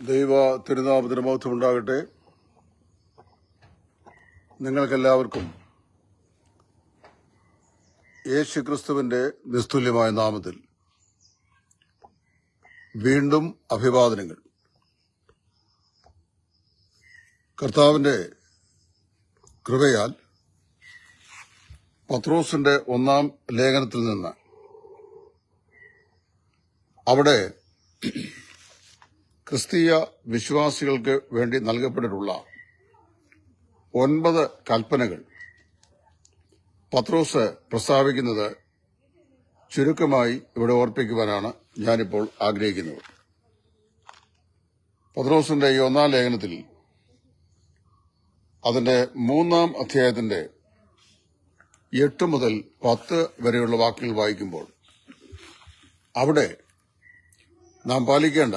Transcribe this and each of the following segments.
ദൈവ തിരുനാമത്തിന് ഉണ്ടാകട്ടെ നിങ്ങൾക്കെല്ലാവർക്കും യേശു ക്രിസ്തുവിന്റെ നിസ്തുല്യമായ നാമത്തിൽ വീണ്ടും അഭിവാദനങ്ങൾ. കർത്താവിന്റെ കൃപയാൽ പത്രോസിന്റെ ഒന്നാം ലേഖനത്തിൽ നിന്ന് അവിടെ ക്രിസ്തീയ വിശ്വാസികൾക്ക് വേണ്ടി നൽകപ്പെട്ടിട്ടുള്ള ഒൻപത് കൽപ്പനകൾ പത്രോസ് പ്രസ്താവിക്കുന്നത് ചുരുക്കമായി ഇവിടെ ഓർപ്പിക്കുവാനാണ് ഞാനിപ്പോൾ ആഗ്രഹിക്കുന്നത്. പത്രോസിന്റെ ഈ ഒന്നാം ലേഖനത്തിൽ അതിന്റെ മൂന്നാം അധ്യായത്തിന്റെ എട്ട് മുതൽ പത്ത് വരെയുള്ള വാക്കുകൾ വായിക്കുമ്പോൾ അവിടെ നാം പാലിക്കേണ്ട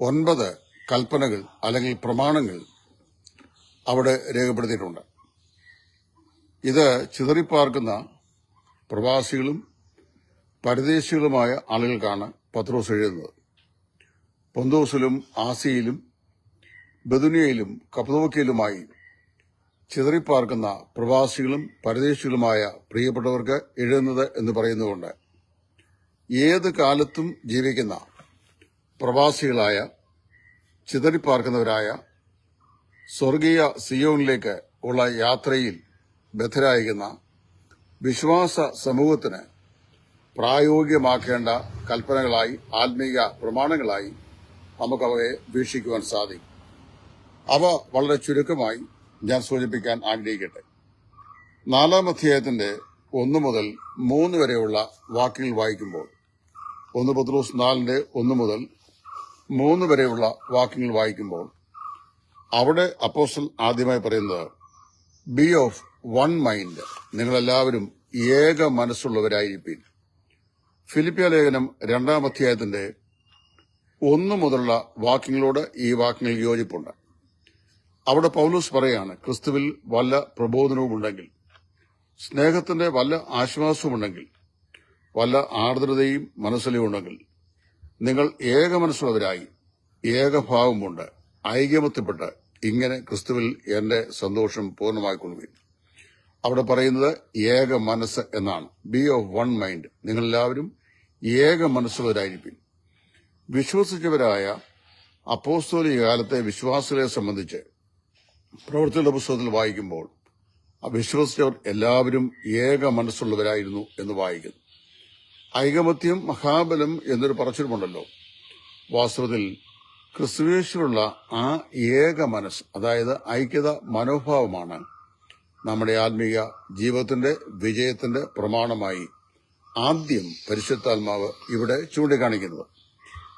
ഒൻപത് കൽപ്പനകൾ അല്ലെങ്കിൽ പ്രമാണങ്ങൾ അവിടെ രേഖപ്പെടുത്തിയിട്ടുണ്ട്. ഇത് ചിതറിപ്പാർക്കുന്ന പ്രവാസികളും പരദേശികളുമായ ആളുകൾക്കാണ് പത്രോസ് എഴുതുന്നത്. പൊന്തോസിലും ആസിയയിലും ബദുനിയയിലും കപ്പതോക്കിയിലുമായി ചിതറിപ്പാർക്കുന്ന പ്രവാസികളും പരദേശികളുമായ പ്രിയപ്പെട്ടവർക്ക് എഴുതുന്നത് എന്ന് പറയുന്നതുകൊണ്ട് ഏത് കാലത്തും ജീവിക്കുന്ന പ്രവാസികളായ ചിതറിപ്പാർക്കുന്നവരായ സ്വർഗീയ സിയോണിലേക്ക് ഉള്ള യാത്രയിൽ ബദ്ധരായിരിക്കുന്ന വിശ്വാസ സമൂഹത്തിന് പ്രായോഗികമാക്കേണ്ട കൽപ്പനകളായി ആത്മീയ പ്രമാണങ്ങളായി നമുക്കവയെ വീക്ഷിക്കുവാൻ സാധിക്കും. അവ വളരെ ചുരുക്കമായി ഞാൻ സൂചിപ്പിക്കാൻ ആഗ്രഹിക്കട്ടെ. നാലാം അധ്യായത്തിന്റെ ഒന്ന് മുതൽ മൂന്ന് വരെയുള്ള വാക്കുകൾ വായിക്കുമ്പോൾ ഒന്ന് പത്രോസ് നാലിന്റെ ഒന്ന് മുതൽ മൂന്ന് വരെയുള്ള വാക്യങ്ങൾ വായിക്കുമ്പോൾ അവിടെ അപ്പോസ്റ്റൽ ആദ്യമായി പറയുന്നത് ബി ഓഫ് വൺ മൈൻഡ് നിങ്ങളെല്ലാവരും ഏക മനസ്സുള്ളവരായിരിക്കും ഫിലിപ്പിയ ലേഖനം രണ്ടാം അധ്യായത്തിന്റെ ഒന്ന് മുതലുള്ള വാക്യങ്ങളോട് ഈ വാക്യങ്ങൾ യോജിപ്പുണ്ട്. അവിടെ പൗലൂസ് പറയാണ് ക്രിസ്തുവിൽ വല്ല പ്രബോധനവും ഉണ്ടെങ്കിൽ സ്നേഹത്തിന്റെ വല്ല ആശ്വാസവും ഉണ്ടെങ്കിൽ വല്ല ആർദ്രതയും മനസ്സിലുമുണ്ടെങ്കിൽ നിങ്ങൾ ഏക മനസ്സുള്ളവരായി കൊണ്ട് ഐകമത്യപ്പെട്ട് ഇങ്ങനെ ക്രിസ്തുവിൽ എന്റെ സന്തോഷം പൂർണമായിക്കൊള്ളുകയും അവിടെ പറയുന്നത് ഏക മനസ്സ് എന്നാണ്. ബി ഓഫ് വൺ മൈൻഡ് നിങ്ങൾ എല്ലാവരും ഏക മനസ്സുള്ളവരായിരിക്കും. വിശ്വസിച്ചവരായ അപ്പോസ്തോലിക കാലത്തെ വിശ്വാസികളെ സംബന്ധിച്ച് പ്രവൃത്തിയുടെ പുസ്തകത്തിൽ വായിക്കുമ്പോൾ വിശ്വസിച്ചവർ എല്ലാവരും ഏക മനസ്സുള്ളവരായിരുന്നു എന്ന് വായിക്കുന്നു. ഐകമത്യം മഹാബലം എന്നൊരു പറച്ചിലുമുണ്ടല്ലോ. വാസ്തവത്തിൽ ക്രിസ്തുവേശ്വരുള്ള ആ ഏക മനസ്സ് അതായത് ഐക്യത മനോഭാവമാണ് നമ്മുടെ ആത്മീയ ജീവിതത്തിന്റെ വിജയത്തിന്റെ പ്രമാണമായി ആദ്യം പരിശുദ്ധാത്മാവ് ഇവിടെ ചൂണ്ടിക്കാണിക്കുന്നത്.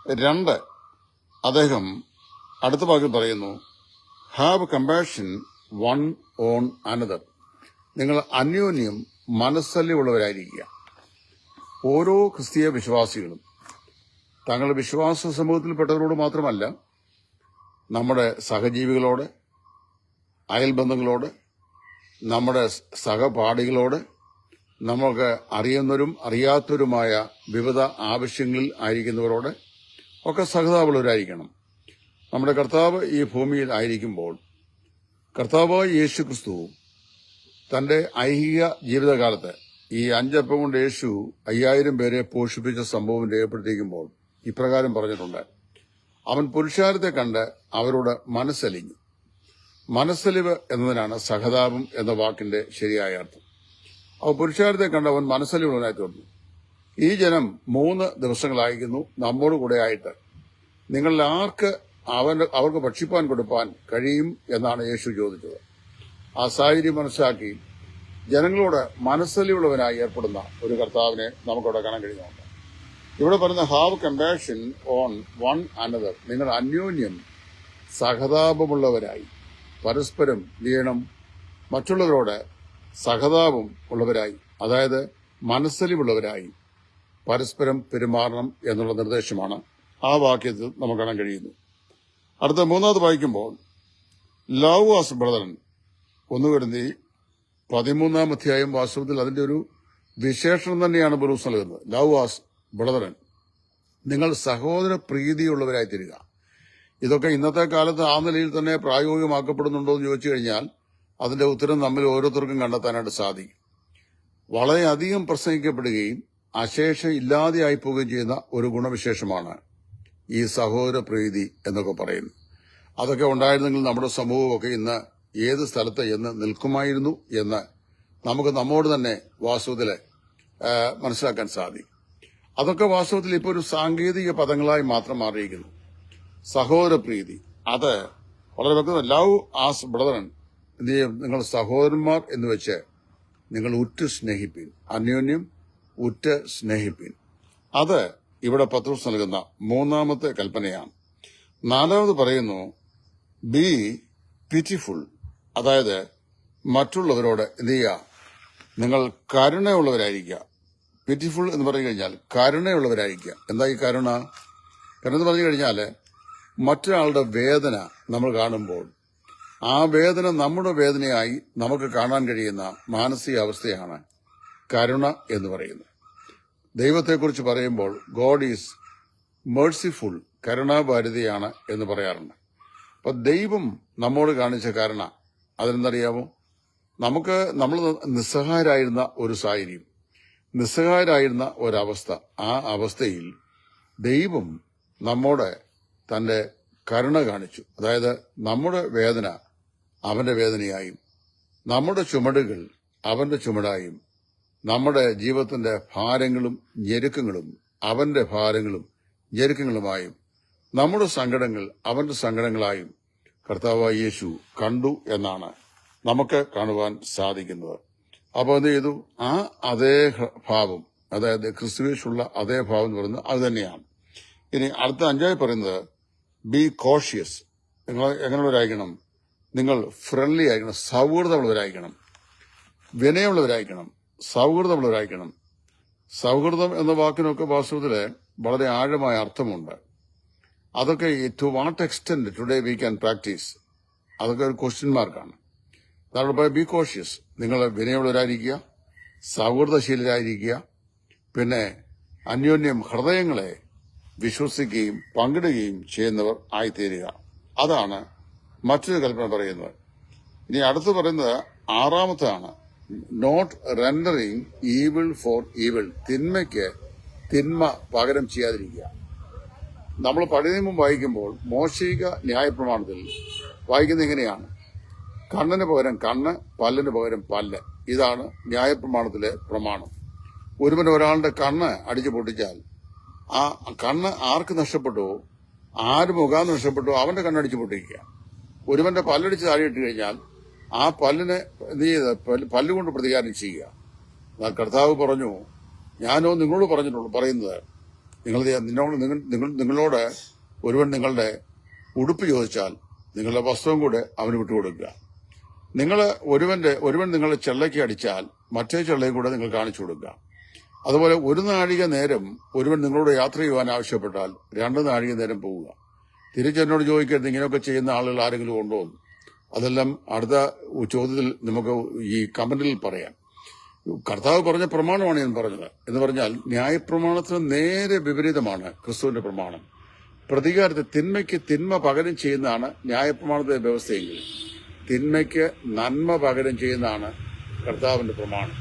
രണ്ട് അദ്ദേഹം അടുത്ത ഭാഗം പറയുന്നു have compassion one on another നിങ്ങൾ അന്യോന്യം മനസ്സല്യമുള്ളവരായിരിക്കുക ഓരോ ക്രിസ്തീയ വിശ്വാസികളും തങ്ങളുടെ വിശ്വാസ സമൂഹത്തിൽപ്പെട്ടവരോട് മാത്രമല്ല നമ്മുടെ സഹജീവികളോട് അയൽബന്ധങ്ങളോട് നമ്മുടെ സഹപാഠികളോട് നമുക്ക് അറിയുന്നവരും അറിയാത്തവരുമായ വിവിധ ആവശ്യങ്ങളിൽ ആയിരിക്കുന്നവരോട് ഒക്കെ സഹതാപുള്ളവരായിരിക്കണം നമ്മുടെ കർത്താവ് ഈ ഭൂമിയിൽ ആയിരിക്കുമ്പോൾ കർത്താവ് യേശു ക്രിസ്തു തന്റെ ഐഹിക ജീവിതകാലത്ത് ഈ അഞ്ചപ്പം കൊണ്ട് യേശു അയ്യായിരം പേരെ പോഷിപ്പിച്ച സംഭവം രേഖപ്പെടുത്തിയിരിക്കുമ്പോൾ ഇപ്രകാരം പറഞ്ഞിട്ടുണ്ട്. അവൻ പുരുഷാരത്തെ കണ്ട് അവരോട് മനസ്സലിഞ്ഞു. മനസ്സലിവ് എന്നതിനാണ് സഹതാപം എന്ന വാക്കിന്റെ ശരിയായ അർത്ഥം. അവ പുരുഷാരത്തെ കണ്ട് അവൻ മനസ്സലിവുള്ളവനായി തീർന്നു. ഈ ജനം മൂന്ന് ദിവസങ്ങളായിരിക്കുന്നു നമ്മോട് കൂടെ ആയിട്ട്. നിങ്ങളിൽ ആർക്ക് അവൻ അവർക്ക് ഭക്ഷിപ്പാൻ കൊടുപ്പാൻ കഴിയും എന്നാണ് യേശു ചോദിച്ചത്. ആ സാഹചര്യം മനസ്സിലാക്കി ജനങ്ങളോട് മനസ്സലിയുള്ളവനായി ഏർപ്പെടുന്ന ഒരു കർത്താവിനെ നമുക്കവിടെ കാണാൻ കഴിയുന്നുണ്ട്. ഇവിടെ പറയുന്ന have compassion on one another നിങ്ങൾ അന്യോന്യം സഹതാപമുള്ളവരായി പരസ്പരം വീണം മറ്റുള്ളവരോട് സഹതാപം ഉള്ളവരായി അതായത് മനസ്സലിവുള്ളവരായി പരസ്പരം പെരുമാറണം എന്നുള്ള നിർദ്ദേശമാണ് ആ വാക്യത്തിൽ നമുക്ക് കാണാൻ കഴിയുന്നു അടുത്ത മൂന്നാമത് വായിക്കുമ്പോൾ ലവ് ആസ് ബ്രദറൻ ഒന്നുകരുതി പതിമൂന്നാം അധ്യായം വാസ്തവത്തിൽ അതിന്റെ ഒരു വിശേഷണം തന്നെയാണ് ബറൂസ് നൽകുന്നത്. ലവ് ആസ് ബ്രദറൻ നിങ്ങൾ സഹോദര പ്രീതിയുള്ളവരായി തീരുക. ഇതൊക്കെ ഇന്നത്തെ കാലത്ത് ആ നിലയിൽ തന്നെ പ്രായോഗികമാക്കപ്പെടുന്നുണ്ടോ എന്ന് ചോദിച്ചു കഴിഞ്ഞാൽ അതിന്റെ ഉത്തരം നമ്മൾ ഓരോരുത്തർക്കും കണ്ടെത്താനായിട്ട് സാധിക്കും. വളരെയധികം പ്രസംഗിക്കപ്പെടുകയും അശേഷ ഇല്ലാതെയായി പോവുകയും ചെയ്യുന്ന ഒരു ഗുണവിശേഷമാണ് ഈ സഹോദര പ്രീതി എന്നൊക്കെ പറയുന്നത്. അതൊക്കെ ഉണ്ടായിരുന്നെങ്കിൽ നമ്മുടെ സമൂഹമൊക്കെ ഇന്ന് ഏത് സ്ഥലത്ത് എന്ന് നിൽക്കുമായിരുന്നു എന്ന് നമുക്ക് നമ്മോട് തന്നെ വാസ്തവത്തിൽ മനസ്സിലാക്കാൻ സാധിക്കും. അതൊക്കെ വാസ്തവത്തിൽ ഇപ്പോൾ ഒരു സാങ്കേതിക പദങ്ങളായി മാത്രം മാറിയിരിക്കുന്നു. സഹോദരപ്രീതി. അത് വളരെ വ്യക്തം ലവ് ആസ് ബ്രദറൻ. എന്ത് ചെയ്യും? നിങ്ങൾ സഹോദരന്മാർ എന്ന് വെച്ച് നിങ്ങൾ ഉറ്റ് സ്നേഹിപ്പിൻ. അന്യോന്യം ഉറ്റ് സ്നേഹിപ്പിൻ. അത് ഇവിടെ പത്രോസ് നൽകുന്ന മൂന്നാമത്തെ കൽപ്പനയാണ്. നാലാമത് പറയുന്നു ബി പിറ്റിഫുൾ. അതായത് മറ്റുള്ളവരോട് എന്ത് ചെയ്യുക? നിങ്ങൾ കരുണയുള്ളവരായിരിക്കുക. പിറ്റിഫുൾ എന്ന് പറഞ്ഞു കഴിഞ്ഞാൽ കരുണയുള്ളവരായിരിക്കുക. എന്താ ഈ കരുണ? കരുണ എന്ന് പറഞ്ഞു കഴിഞ്ഞാൽ മറ്റൊരാളുടെ വേദന നമ്മൾ കാണുമ്പോൾ ആ വേദന നമ്മുടെ വേദനയായി നമുക്ക് കാണാൻ കഴിയുന്ന മാനസികാവസ്ഥയാണ് കരുണ എന്ന് പറയുന്നത്. ദൈവത്തെക്കുറിച്ച് പറയുമ്പോൾ ഗോഡ് ഈസ് മേഴ്സിഫുൾ കരുണാഭാരതിയാണ് എന്ന് പറയാറുണ്ട്. അപ്പൊ ദൈവം നമ്മോട് കാണിച്ച കരുണ അതെന്തറിയാമോ നമുക്ക് നമ്മൾ നിസ്സഹായരായിരുന്ന ഒരു സാഹചര്യം നിസ്സഹായരായിരുന്ന ഒരവസ്ഥ. ആ അവസ്ഥയിൽ ദൈവം നമ്മോട് തന്റെ കരുണ കാണിച്ചു. അതായത് നമ്മുടെ വേദന അവന്റെ വേദനയായും നമ്മുടെ ചുമടുകൾ അവന്റെ ചുമടായും നമ്മുടെ ജീവിതത്തിന്റെ ഭാരങ്ങളും ഞെരുക്കങ്ങളും അവന്റെ ഭാരങ്ങളും ഞെരുക്കങ്ങളുമായും നമ്മുടെ സങ്കടങ്ങൾ അവന്റെ സങ്കടങ്ങളായും കർത്താവായ യേശു കണ്ടു എന്നാണ് നമുക്ക് കാണുവാൻ സാധിക്കുന്നത്. അപ്പോൾ എന്ത് ചെയ്തു? ആ അതേ ഭാവം അതായത് ക്രിസ്തുവേഷുള്ള അതേ ഭാവം എന്ന് പറയുന്നത് അത് തന്നെയാണ്. ഇനി അടുത്ത അഞ്ചായി പറയുന്നത് ബി കോഷ്യസ് നിങ്ങൾ എങ്ങനെയുള്ളവരായിരിക്കണം? നിങ്ങൾ ഫ്രണ്ട്ലി ആയിരിക്കണം സൗഹൃദമുള്ളവരായിരിക്കണം വിനയമുള്ളവരായിരിക്കണം സൗഹൃദമുള്ളവരായിരിക്കണം. സൗഹൃദം എന്ന വാക്കിനൊക്കെ വാസ്തവത്തിൽ വളരെ ആഴമായ അർത്ഥമുണ്ട്. അതൊക്കെ to what extend today we can practice അതൊക്കെ ഒരു ക്വസ്റ്റ്യൻ മാർക്കാണ് താഴെ ബി കോഷ്യസ് നിങ്ങൾ വിനയമുള്ളവരായിരിക്കുക സൗഹൃദശീലരായിരിക്കുക പിന്നെ അന്യോന്യം ഹൃദയങ്ങളെ വിശ്വസിക്കുകയും പങ്കിടുകയും ചെയ്യുന്നവർ ആയിത്തീരുക. അതാണ് മറ്റൊരു കൽപ്പന പറയുന്നത്. ഇനി അടുത്ത് പറയുന്നത് ആറാമത്താണ്. Not rendering evil for evil തിന്മയ്ക്ക് തിന്മ പകരം ചെയ്യാതിരിക്കുക. നമ്മൾ പഴയ നിയമം വായിക്കുമ്പോൾ മോശിക ന്യായപ്രമാണത്തിൽ വായിക്കുന്നത് എങ്ങനെയാണ്? കണ്ണിന് പകരം കണ്ണ് പല്ലിന് പകരം പല്ല്. ഇതാണ് ന്യായപ്രമാണത്തിലെ പ്രമാണം. ഒരുവൻ ഒരാളുടെ കണ്ണ് അടിച്ചു പൊട്ടിച്ചാൽ ആ കണ്ണ് ആർക്ക് നഷ്ടപ്പെട്ടുവോ ആര് മുഖാന്ന് നഷ്ടപ്പെട്ടോ അവന്റെ കണ്ണടിച്ചു പൊട്ടിക്കുക. ഒരുവന്റെ പല്ലടിച്ച് താഴെയിട്ട് കഴിഞ്ഞാൽ ആ പല്ലിനെ പല്ല് പല്ലുകൊണ്ട് പ്രതികാരം ചെയ്യുക. എന്നാൽ കർത്താവ് പറഞ്ഞു ഞാനോ നിങ്ങളോട് പറഞ്ഞിട്ടുള്ളൂ പറയുന്നത് നിങ്ങൾ നിന്നോട് നിങ്ങൾ നിങ്ങളോട് ഒരുവൻ നിങ്ങളുടെ ഉടുപ്പ് ചോദിച്ചാൽ നിങ്ങളുടെ വസ്ത്രവും കൂടെ അവന് വിട്ടുകൊടുക്കുക നിങ്ങൾ ഒരുവന്റെ ഒരുവൻ നിങ്ങളുടെ ചെള്ളയ്ക്ക് അടിച്ചാൽ മറ്റേ ചെള്ളയും കൂടെ നിങ്ങൾ കാണിച്ചു കൊടുക്കുക. അതുപോലെ ഒരു നാഴിക നേരം ഒരുവൻ നിങ്ങളോട് യാത്ര ചെയ്യുവാൻ ആവശ്യപ്പെട്ടാൽ രണ്ട് നാഴിക നേരം പോവുക. തിരിച്ചെന്നോട് ചോദിക്കരുത് ഇങ്ങനെയൊക്കെ ചെയ്യുന്ന ആളുകൾ ആരെങ്കിലും ഉണ്ടോ അതെല്ലാം അടുത്ത ചോദ്യത്തിൽ നമുക്ക് ഈ കമന്റിൽ പറയാം. കർത്താവ് പറഞ്ഞ പ്രമാണമാണ് ഞാൻ പറഞ്ഞത്. എന്ന് പറഞ്ഞാൽ ന്യായപ്രമാണത്തിന് നേരെ വിപരീതമാണ് ക്രിസ്തുവിന്റെ പ്രമാണം. പ്രതികാരത്തെ തിന്മയ്ക്ക് തിന്മ പകരം ചെയ്യുന്നതാണ് ന്യായപ്രമാണത്തിന്റെ വ്യവസ്ഥയെങ്കിൽ. തിന്മയ്ക്ക് നന്മ പകരം ചെയ്യുന്നതാണ് കർത്താവിന്റെ പ്രമാണം.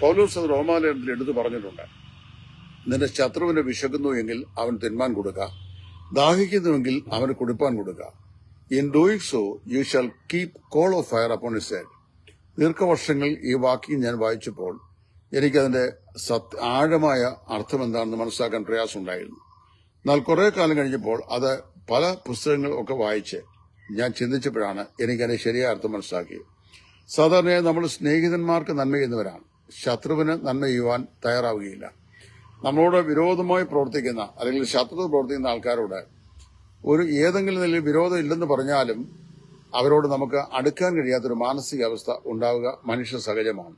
പൗലോസ് അത് റോമാലയത്തിൽ എടുത്തു പറഞ്ഞിട്ടുണ്ട്. നിന്റെ ശത്രുവിനെ വിശക്കുന്നു എങ്കിൽ അവൻ തിന്മാൻ കൊടുക്കുക ദാഹിക്കുന്നുവെങ്കിൽ അവന് കുടിപ്പാൻ കൊടുക്കുക in doing so you shall keep coal of fire upon his head ദീർഘവർഷങ്ങൾ ഈ വാക്യം ഞാൻ വായിച്ചപ്പോൾ എനിക്കതിന്റെ സത് ആഴമായ അർത്ഥം എന്താണെന്ന് മനസ്സിലാക്കാൻ പ്രയാസമുണ്ടായിരുന്നു. എന്നാൽ കുറെ കാലം കഴിഞ്ഞപ്പോൾ അത് പല പുസ്തകങ്ങൾ ഒക്കെ വായിച്ച് ഞാൻ ചിന്തിച്ചപ്പോഴാണ് എനിക്കതിന്റെ ശരിയായ അർത്ഥം മനസ്സിലാക്കിയത്. സാധാരണയായി നമ്മൾ സ്നേഹിതന്മാർക്ക് നന്മ ചെയ്യുന്നവരാണ്. ശത്രുവിന് നന്മ ചെയ്യുവാൻ തയ്യാറാവുകയില്ല. നമ്മളോട് വിരോധമായി പ്രവർത്തിക്കുന്ന അല്ലെങ്കിൽ ശത്രുത പ്രവർത്തിക്കുന്ന ആൾക്കാരോട് ഒരു ഏതെങ്കിലും നിലയിൽ വിരോധം ഇല്ലെന്ന് പറഞ്ഞാലും അവരോട് നമുക്ക് അടുക്കാൻ കഴിയാത്തൊരു മാനസികാവസ്ഥ ഉണ്ടാവുക മനുഷ്യ സഹജമാണ്.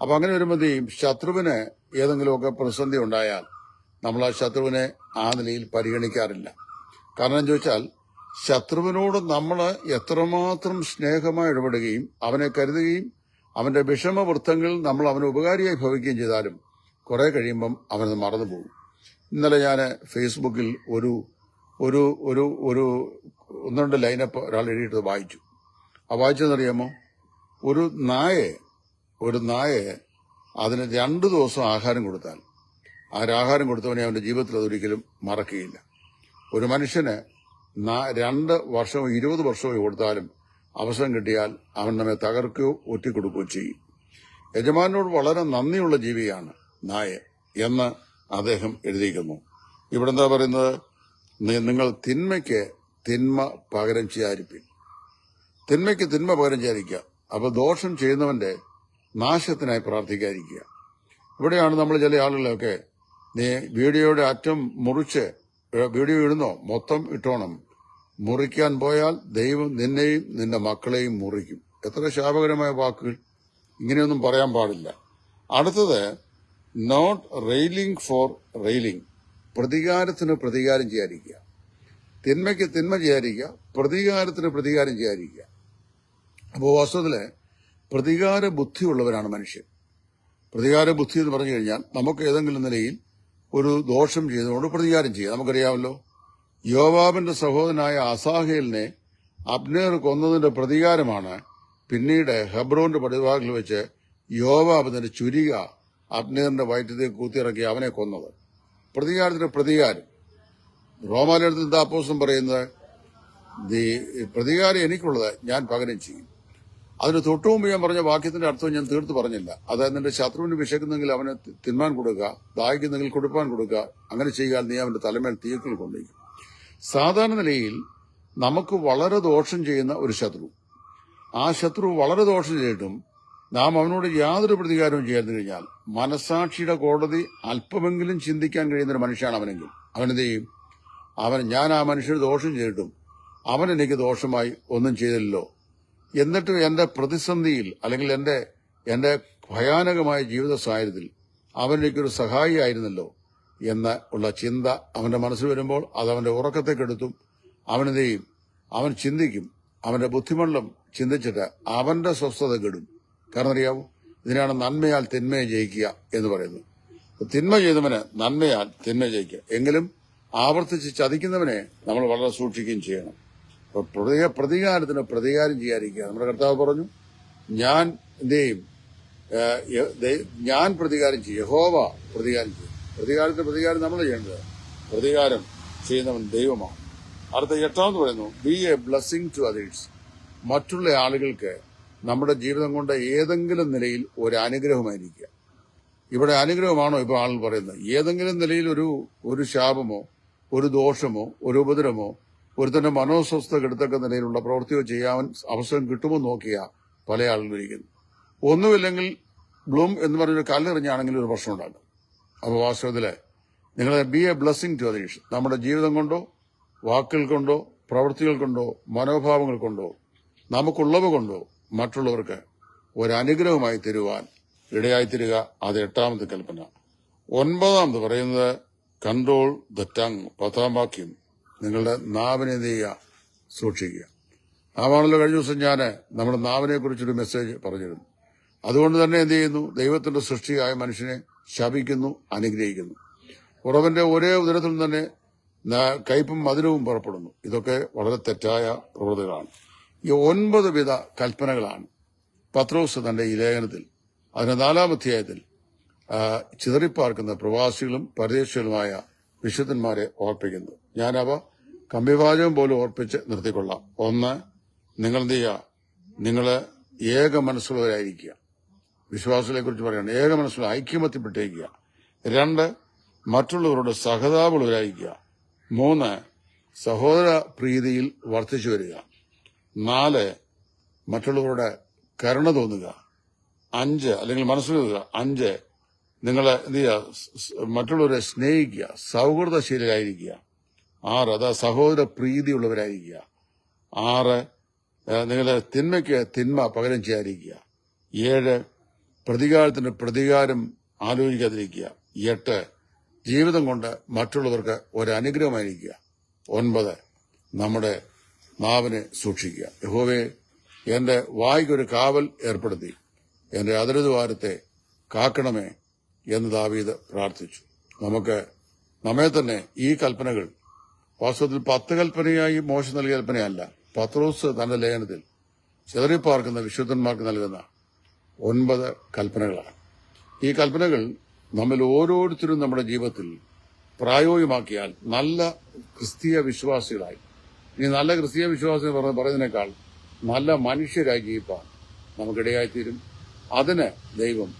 അപ്പൊ അങ്ങനെ വരുമ്പോൾ ഈ ശത്രുവിന് ഏതെങ്കിലുമൊക്കെ പ്രതിസന്ധി ഉണ്ടായാൽ നമ്മൾ ആ ശത്രുവിനെ ആ നിലയിൽ പരിഗണിക്കാറില്ല. കാരണം ചോദിച്ചാൽ ശത്രുവിനോട് നമ്മൾ എത്രമാത്രം സ്നേഹമായി ഇടപെടുകയും അവനെ കരുതുകയും അവന്റെ വിഷമവൃത്തങ്ങളിൽ നമ്മൾ അവന് ഉപകാരിയായി ഭവിക്കുകയും ചെയ്താലും കുറെ കഴിയുമ്പം അവനത് മറന്നുപോകും. ഇന്നലെ ഞാൻ ഫേസ്ബുക്കിൽ ഒരു ഒരു ഒരു ഒരു ഒന്ന് രണ്ട് ലൈനപ്പ് ഒരാൾ എഴുതിയിട്ട് വായിച്ചു. ആ വായിച്ചതെന്നറിയാമോ? ഒരു നായെ ഒരു നായെ അതിന് രണ്ട് ദിവസം ആഹാരം കൊടുത്താൽ ആ ആഹാരം കൊടുത്തവനെ അവന്റെ ജീവിതത്തിൽ അതൊരിക്കലും മറക്കുകയില്ല. ഒരു മനുഷ്യന് രണ്ട് വർഷമോ ഇരുപത് വർഷമോ കൊടുത്താലും അവസരം കിട്ടിയാൽ അവൻ നമ്മെ തകർക്കുകയോ ഒറ്റിക്കൊടുക്കുകയോ ചെയ്യും. യജമാനോട് വളരെ നന്ദിയുള്ള ജീവിയാണ് നായ എന്ന് അദ്ദേഹം എഴുതിയിരിക്കുന്നു. ഇവിടെ എന്താ പറയുന്നത്? നിങ്ങൾ തിന്മയ്ക്ക് തിന്മ പകരം ചെയ്യാതിരിപ്പിൻ. തിന്മയ്ക്ക് തിന്മ പകരം ചെയ്യാതിരിക്കുക. അപ്പൊ ദോഷം ചെയ്യുന്നവന്റെ നാശത്തിനായി പ്രാർത്ഥിക്കാതിരിക്കുക. ഇവിടെയാണ് നമ്മൾ ചില ആളുകളൊക്കെ നീ വീഡിയോയുടെ അറ്റം മുറിച്ച് വീഡിയോ ഇടുന്നോ? മൊത്തം ഇട്ടോണം. മുറിക്കാൻ പോയാൽ ദൈവം നിന്നെയും നിന്റെ മക്കളെയും മുറിക്കും. എത്ര ശാപകരമായ വാക്കുകൾ. ഇങ്ങനെയൊന്നും പറയാൻ പാടില്ല. അടുത്തത് നോട്ട് റെയിലിംഗ് ഫോർ റെയിലിംഗ് പ്രതികാരത്തിന് പ്രതികാരം ചെയ്യാതിരിക്കുക. തിന്മയ്ക്ക് തിന്മ ചെയ്യാതിരിക്കുക പ്രതികാരത്തിന് പ്രതികാരം ചെയ്യാതിരിക്കുക. അപ്പോൾ വാസ്തവത്തിൽ പ്രതികാര ബുദ്ധിയുള്ളവരാണ് മനുഷ്യൻ പ്രതികാര ബുദ്ധി എന്ന് പറഞ്ഞു കഴിഞ്ഞാൽ നമുക്ക് ഏതെങ്കിലും നിലയിൽ ഒരു ദോഷം ചെയ്തുകൊണ്ട് പ്രതികാരം ചെയ്യുക നമുക്കറിയാമല്ലോ യോവാബിന്റെ സഹോദരനായ അസാഹേലിനെ അബ്നേർ കൊന്നതിന്റെ പ്രതികാരമാണ് പിന്നീട് ഹെബ്രോന്റെ പടിവാക്കിൽ വെച്ച് യോവാബ് യോവാബിന്റെ ചുരിക അബ്നേറിന്റെ വയറ്റത്തേക്ക് കൂത്തിയിറക്കി അവനെ കൊന്നത്. പ്രതികാരത്തിന് പ്രതികാരം. റോമാലയത്തിൽ താപ്പോസം പറയുന്നത് പ്രതികാരം എനിക്കുള്ളത് ഞാൻ പകരം ചെയ്യും. അതിന് തൊട്ടു മുമ്പ് ഞാൻ പറഞ്ഞ വാക്യത്തിന്റെ അർത്ഥം ഞാൻ തീർത്ത് പറഞ്ഞില്ല. അതായത് നിന്റെ ശത്രുവിന് വിശക്കുന്നെങ്കിൽ അവന് തിന്മാൻ കൊടുക്കുക ദാഹിക്കുന്നെങ്കിൽ കൊടുപ്പാൻ കൊടുക്കുക അങ്ങനെ ചെയ്യാൻ നീ അവന്റെ തലമേൽ തീയക്കൾ കൊണ്ടുപോയി. സാധാരണ നിലയിൽ നമുക്ക് വളരെ ദോഷം ചെയ്യുന്ന ഒരു ശത്രു. ആ ശത്രു വളരെ ദോഷം ചെയ്തിട്ടും നാം അവനോട് യാതൊരു പ്രതികാരവും ചെയ്യാതെ കഴിഞ്ഞാൽ മനസാക്ഷിയുടെ കോടതി അല്പമെങ്കിലും ചിന്തിക്കാൻ കഴിയുന്ന ഒരു മനുഷ്യനാണ് അവനെങ്കിൽ. അവനെന്ത് ചെയ്യും? അവൻ ഞാൻ ആ മനുഷ്യന് ദോഷം ചെയ്തിട്ടും അവൻ എനിക്ക് ദോഷമായി ഒന്നും ചെയ്തില്ലല്ലോ. എന്നിട്ടും എന്റെ പ്രതിസന്ധിയിൽ അല്ലെങ്കിൽ എന്റെ എന്റെ ഭയാനകമായ ജീവിത സാഹചര്യത്തിൽ അവനെനിക്കൊരു സഹായി സഹായിയായിരുന്നല്ലോ എന്ന് ഉള്ള ചിന്ത അവന്റെ മനസ്സിൽ വരുമ്പോൾ അത് അവന്റെ ഉറക്കത്തെ കെടുത്തും അവനെന്ത് ചെയ്യും? അവൻ ചിന്തിക്കും. അവന്റെ ബുദ്ധിമണ്ഡലം ചിന്തിച്ചിട്ട് അവന്റെ സ്വസ്ഥത കെടും കാരണം അറിയാവോ ഇതിനാണ് നന്മയാൽ തിന്മയെ ജയിക്കുക എന്ന് പറയുന്നത്. തിന്മ ചെയ്തവന് നന്മയാൽ തിന്മ ജയിക്കുക. എങ്കിലും ആവർത്തിച്ച് ചതിക്കുന്നവനെ നമ്മൾ വളരെ സൂക്ഷിക്കുകയും ചെയ്യണം. പ്രതിക- പ്രതികാരത്തിന് പ്രതികാരം ചെയ്യാതിരിക്കുക. നമ്മുടെ കർത്താവ് പറഞ്ഞു ഞാൻ എന്ത് ഞാൻ പ്രതികാരം ചെയ്യും. യഹോവ പ്രതികാരം ചെയ്യും. പ്രതികാരത്തിന് പ്രതികാരം നമ്മൾ ചെയ്യേണ്ടത് പ്രതികാരം ചെയ്യുന്നവൻ ദൈവമാണ്. അടുത്ത എട്ടാമത് പറയുന്നു be a blessing to others മറ്റുള്ള ആളുകൾക്ക് നമ്മുടെ ജീവിതം കൊണ്ട് ഏതെങ്കിലും നിലയിൽ ഒരു അനുഗ്രഹമായിരിക്കുക. ഇവിടെ അനുഗ്രഹമാണോ ഇപ്പൊ ആൾ പറയുന്നത്? ഏതെങ്കിലും നിലയിൽ ഒരു ഒരു ശാപമോ ഒരു ദോഷമോ ഒരു ഉപദ്രവമോ ഒരുത്തന്റെ മനോസ്വസ്ഥ കെടുത്തക്ക നിലയിലുള്ള പ്രവൃത്തിയോ ചെയ്യാൻ അവസരം കിട്ടുമോ നോക്കിയ പല ആളുകളും ഇരിക്കുന്നു. ഒന്നുമില്ലെങ്കിൽ ബ്ലൂം എന്ന് പറഞ്ഞൊരു കല്ലെറിഞ്ഞാണെങ്കിൽ ഒരു പ്രശ്നം ഉണ്ടാകും. അപ്പോൾ വാസ്തവത്തിൽ നിങ്ങൾ be a blessing to others നമ്മുടെ ജീവിതം കൊണ്ടോ വാക്കുകൾ കൊണ്ടോ പ്രവൃത്തികൾ കൊണ്ടോ മനോഭാവങ്ങൾ കൊണ്ടോ നമുക്കുള്ളവ കൊണ്ടോ മറ്റുള്ളവർക്ക് ഒരനുഗ്രഹമായി തരുവാൻ ഇടയായിത്തീരുക അത് എട്ടാമത്തെ കൽപ്പന. ഒൻപതാമത് പറയുന്നത് കൺട്രോൾ ദ ടങ് പത്താം വാക്യം നിങ്ങളുടെ നാവിനെ ചെയ്യുക സൂക്ഷിക്കുക. നാവാണല്ലോ കഴിഞ്ഞ ദിവസം ഞാൻ നമ്മുടെ നാവിനെ കുറിച്ചൊരു മെസ്സേജ് പറഞ്ഞിരുന്നു. അതുകൊണ്ട് തന്നെ എന്ത് ചെയ്യുന്നു? ദൈവത്തിന്റെ സൃഷ്ടിയായ മനുഷ്യനെ ശപിക്കുന്നു അനുഗ്രഹിക്കുന്നു. ഉറവന്റെ ഒരേ ഉദരത്തിൽ തന്നെ കയ്പും മധുരവും പുറപ്പെടുന്നു. ഇതൊക്കെ വളരെ തെറ്റായ പ്രവൃത്തികളാണ്. ഈ ഒൻപത് വിധ കൽപ്പനകളാണ്. പത്രോസ് തന്റെ ഈ ലേഖനത്തിൽ അതിന് നാലാമധ്യായത്തിൽ ചിതറിപ്പാർക്കുന്ന പ്രവാസികളും പരദേശികളുമായ വിശുദ്ധന്മാരെ ഓർപ്പിക്കുന്നു. ഞാനവ കമ്പിവാചകം പോലും ഓർപ്പിച്ച് നിർത്തിക്കൊള്ളാം. ഒന്ന് നിങ്ങൾ എന്ത് ചെയ്യുക? നിങ്ങൾ ഏക മനസ്സുള്ളവരായിരിക്കുക. വിശ്വാസികളെ കുറിച്ച് പറയുകയാണ് ഏക മനസ്സുള്ള ഐക്യമത്യപ്പെട്ടേക്കുക. രണ്ട് മറ്റുള്ളവരോട് സഹതാപുള്ളവരായിരിക്കുക മൂന്ന് സഹോദര പ്രീതിയിൽ വർദ്ധിച്ചു വരിക. നാല് മറ്റുള്ളവരുടെ കരുണ തോന്നുക. അഞ്ച് അല്ലെങ്കിൽ മനസ്സിലാക്കുക അഞ്ച് നിങ്ങളെ എന്ത് ചെയ്യുക? മറ്റുള്ളവരെ സ്നേഹിക്കുക സൗഹൃദശീലരായിരിക്കുക. ആറ് അതാ സഹോദര പ്രീതിയുള്ളവരായിരിക്കുക. ആറ് നിങ്ങളെ തിന്മയ്ക്ക് തിന്മ പകരം ചെയ്യാതിരിക്കുക. ഏഴ് പ്രതികാരത്തിന് പ്രതികാരം ആലോചിക്കാതിരിക്കുക. എട്ട് ജീവിതം കൊണ്ട് മറ്റുള്ളവർക്ക് ഒരനുഗ്രഹമായിരിക്കുക. ഒൻപത് നമ്മുടെ നാവിനെ സൂക്ഷിക്കുക. യഹോവേ എന്റെ വായ്ക്കൊരു കാവൽ ഏർപ്പെടുത്തി. എന്റെ അതിരുദ്വാരത്തെ കാക്കണമേ എന്ന് ദാവീദ് പ്രാർത്ഥിച്ചു. നമുക്ക് നമ്മെ തന്നെ ഈ കൽപ്പനകൾ വാസ്തവത്തിൽ പത്ത് കൽപ്പനയായി മോശം നൽകിയ കൽപ്പനയല്ല പത്രോസ് തന്റെ ലേഖനത്തിൽ ചെറിയപ്പാർക്കുന്ന വിശുദ്ധന്മാർക്ക് നൽകുന്ന ഒൻപത് കൽപ്പനകളാണ്. ഈ കൽപ്പനകൾ നമ്മൾ ഓരോരുത്തരും നമ്മുടെ ജീവിതത്തിൽ പ്രായോഗികമാക്കിയാൽ നല്ല ക്രിസ്തീയ വിശ്വാസികളായി ഇനി നല്ല ക്രിസ്തീയ വിശ്വാസം പറഞ്ഞ പറയുന്നതിനേക്കാൾ നല്ല മനുഷ്യരായി നമുക്കിടയായിത്തീരും. അതിന് ദൈവം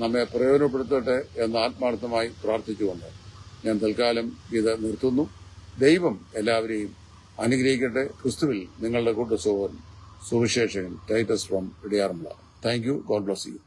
നമ്മെ പ്രയോജനപ്പെടുത്തട്ടെ എന്ന് ആത്മാർത്ഥമായി പ്രാർത്ഥിച്ചുകൊണ്ട് ഞാൻ തൽക്കാലം ഇത് നിർത്തുന്നു. ദൈവം എല്ലാവരെയും അനുഗ്രഹിക്കട്ടെ. ക്രിസ്തുവിൽ നിങ്ങളുടെ കൂട്ട സഹോദരൻ സുവിശേഷകൻ Titus from ഇടയാറുമുള്ള thank you God bless you